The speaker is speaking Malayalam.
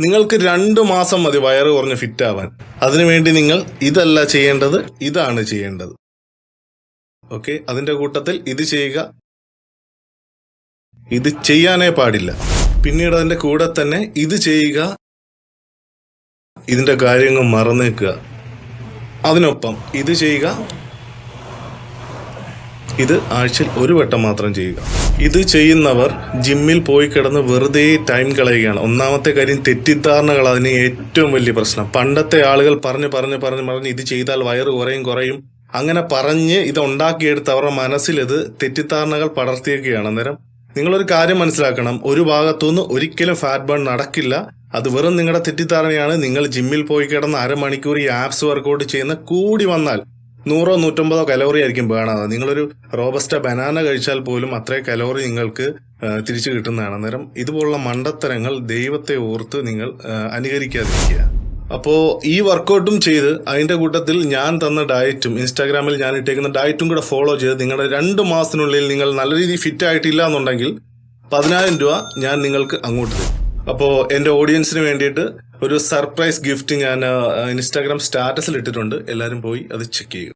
നിങ്ങൾക്ക് രണ്ട് മാസം മതി വയറ് കുറഞ്ഞ് ഫിറ്റ് ആവാൻ അതിനുവേണ്ടി നിങ്ങൾ ഇതല്ല ചെയ്യേണ്ടത് ഇതാണ് ചെയ്യേണ്ടത്. ഓക്കെ അതിന്റെ കൂട്ടത്തിൽ ഇത് ചെയ്യുക. ഇത് ചെയ്യാനേ പാടില്ല. പിന്നീട് അതിന്റെ കൂടെ തന്നെ ഇത് ചെയ്യുക. ഇതിന്റെ കാര്യങ്ങൾ മറന്നേക്കുക. അതിനൊപ്പം ഇത് ചെയ്യുക. ഇത് ആഴ്ചയിൽ ഒരു വട്ടം മാത്രം ചെയ്യുക. ഇത് ചെയ്യുന്നവർ ജിമ്മിൽ പോയി കിടന്ന് വെറുതെ ടൈം കളയുകയാണ്. ഒന്നാമത്തെ കാര്യം തെറ്റിദ്ധാരണകൾ അതിന് ഏറ്റവും വലിയ പ്രശ്നം. പണ്ടത്തെ ആളുകൾ പറഞ്ഞ് പറഞ്ഞ് പറഞ്ഞ് പറഞ്ഞ് ഇത് ചെയ്താൽ വയറ് കുറയും കുറയും. അങ്ങനെ പറഞ്ഞ് ഇത് ഉണ്ടാക്കിയെടുത്ത് അവരുടെ മനസ്സിൽ ഇത് തെറ്റിദ്ധാരണകൾ പടർത്തിയൊക്കെയാണ് അന്നേരം നിങ്ങളൊരു കാര്യം മനസ്സിലാക്കണം. ഒരു ഭാഗത്തുനിന്ന് ഒരിക്കലും ഫാറ്റ് ബേൺ നടക്കില്ല. അത് വെറും നിങ്ങളുടെ തെറ്റിദ്ധാരണയാണ്. നിങ്ങൾ ജിമ്മിൽ പോയി കിടന്ന് അരമണിക്കൂർ ഈ ആപ്സ് വർക്കൗട്ട് ചെയ്യുന്ന കൂടി വന്നാൽ നൂറോ നൂറ്റമ്പതോ കലോറി ആയിരിക്കും വേണത് നിങ്ങളൊരു റോബസ്റ്റ ബനാന കഴിച്ചാൽ പോലും അത്രേ കലോറി നിങ്ങൾക്ക് തിരിച്ചു കിട്ടുന്നതാണ്. അന്നേരം ഇതുപോലുള്ള മണ്ടത്തരങ്ങൾ ദൈവത്തെ ഓർത്ത് നിങ്ങൾ അനുകരിക്കാതിരിക്കുക. അപ്പോൾ ഈ വർക്കൗട്ടും ചെയ്ത് അതിന്റെ കൂട്ടത്തിൽ ഞാൻ തന്ന ഡയറ്റും ഇൻസ്റ്റാഗ്രാമിൽ ഞാൻ ഇട്ടേക്കുന്ന ഡയറ്റും കൂടെ ഫോളോ ചെയ്ത് നിങ്ങളുടെ രണ്ട് മാസത്തിനുള്ളിൽ നിങ്ങൾ നല്ല രീതിയിൽ ഫിറ്റ് ആയിട്ടില്ല എന്നുണ്ടെങ്കിൽ പതിനായിരം രൂപ ഞാൻ നിങ്ങൾക്ക് അങ്ങോട്ട് തരും. അപ്പോൾ എന്റെ ഓഡിയൻസിന് വേണ്ടിയിട്ട് ഒരു സർപ്രൈസ് ഗിഫ്റ്റ് ഞാൻ ഇൻസ്റ്റാഗ്രാം സ്റ്റാറ്റസിൽ ഇട്ടിട്ടുണ്ട് എല്ലാവരും പോയി അത് ചെക്ക് ചെയ്യുക.